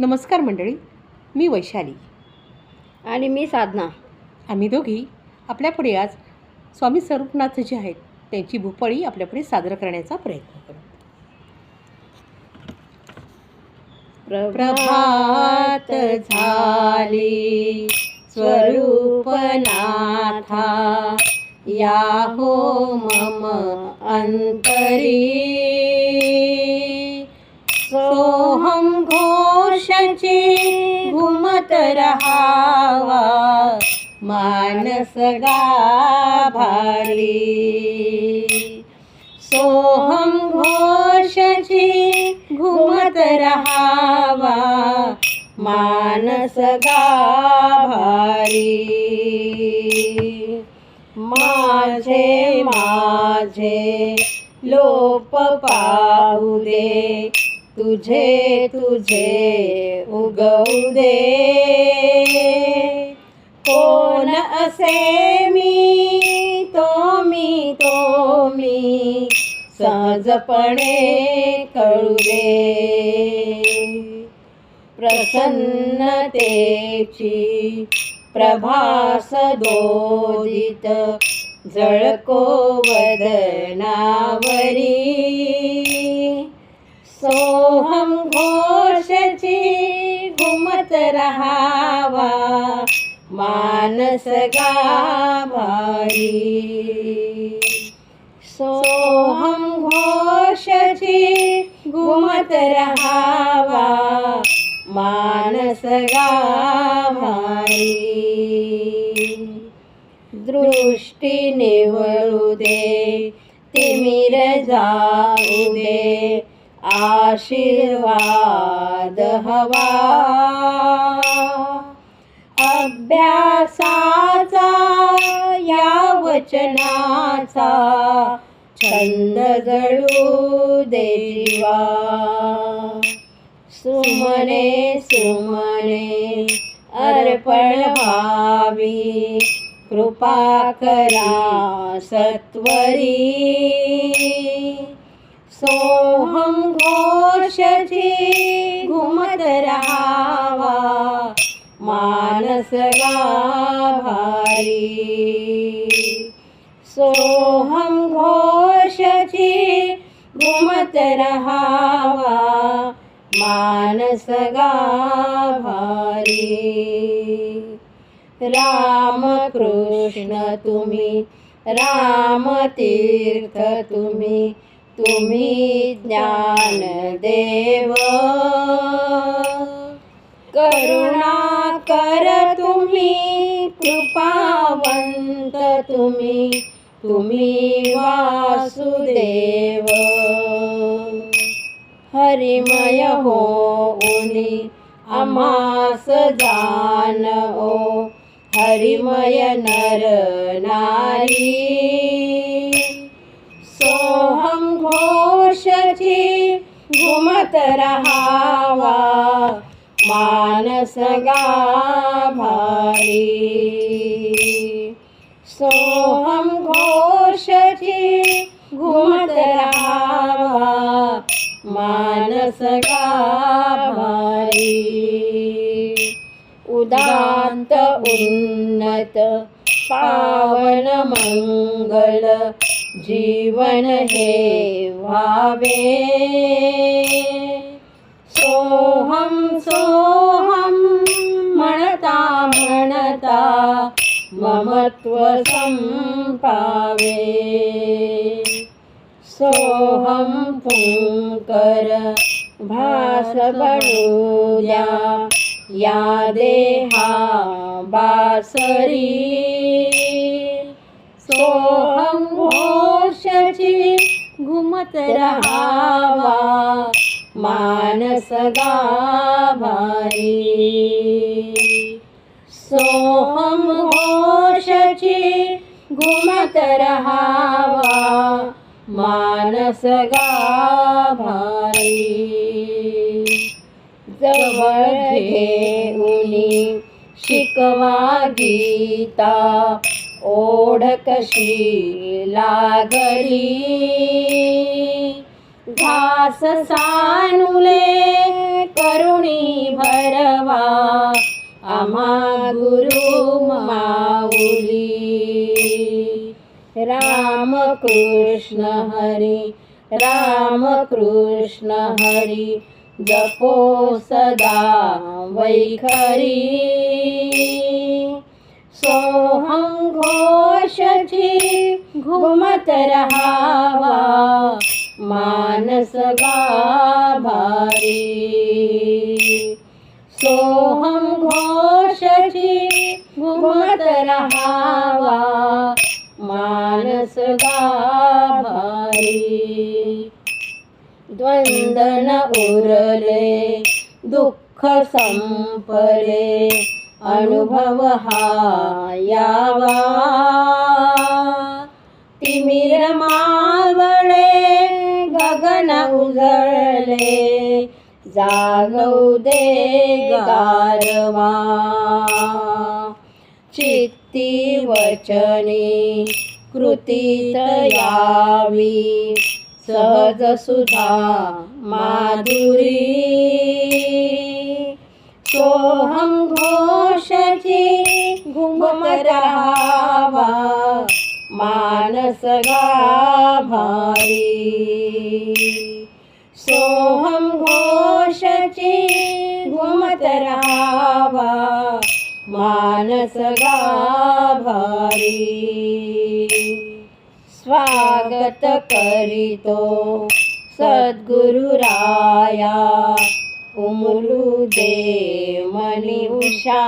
नमस्कार मंडळी मी वैशाली. आणि मी साधना. आम्ही दोघी आपल्यापुढे आज स्वामी स्वरूपनाथ जे आहेत त्यांची भूपळी आपल्यापुढे सादर करण्याचा प्रयत्न करू. प्रभात झाली स्वरूपनाथा या हो मम अंतरी. रहावा. मानस गाभारी. सोहम घोषची घुमत रहावा. मानस गाभारी. माझे माझे लोप पाहू दे. तुझे तुझे उगवू दे. कोण असे मी तो मी तो मी सहजपणे कळू दे. प्रसन्नतेची प्रभास दोदित जळको वदनावरी. सोहम घोषची घुमत रहावा मानस गाभारी सोहम घोषची घुमत रहावा मानस गाभारी दृष्टी निवळू दे तिमिर जाऊ दे आशीर्वाद हवा. अभ्यासाचा या वचनाचा छंद जळू देवा सुमने सुमने अर्पण भावी कृपा करा सत्वरी. सोहम घोषची घुमत रहावा मानस भारी सोहम घोषची घुमत रहावा मानस गाभारी. राम कृष्ण तुम्ही राम तीर्थ तुम्ही तुम्ही ज्ञान देव. करुणा कर तुम्ही कृपावंत तुम्ही तुम्ही वासुदेव. हरिमय हो उनी अमास जान ओ. हरिमय नर नारी. मनाची घुमत रहावा. मानस गाभारी. सोहम घोषची घुमत रहावा. मानस गाभारी. उदांत उन्नत पावन मंगल जीवन हे व्हावे. सोहम सोहम म्हणता म्हणता ममत्व संपावे. सोहम पुंकर भास बनूया या देहा बासरी. सोहम घोषची घुमत रहावा? मानस गाभारी. सोहम घोषची घुमत रहावा? मानस गाभारी. जवळ घेऊनी शिकवा गीता. ओढ कशी लागली घास सानुले करुणी भरवा आमा गुरु माऊली. राम कृष्ण हरी राम कृष्ण हरी जपो सदा वैखरी. सोहं घोषची घुमत रहावा मानस गाभारी सोहं घोषची घुमत रहावा मानस गाभारी द्वंदन उरले दुःख संपले अनुभव हा यावा. तिमिर मावळे गगन उजळले जागौ दे गारवा. चित्ती वचनी कृतीत यावी सहज सुधा माधुरी. सोहम घोषची घुमत राहावा मानस गाभारी. सोहम घोषची घुमत राहावा मानस गाभारी. स्वागत करीतो सद्गुरुराया ఉములు దే మణి ఉషా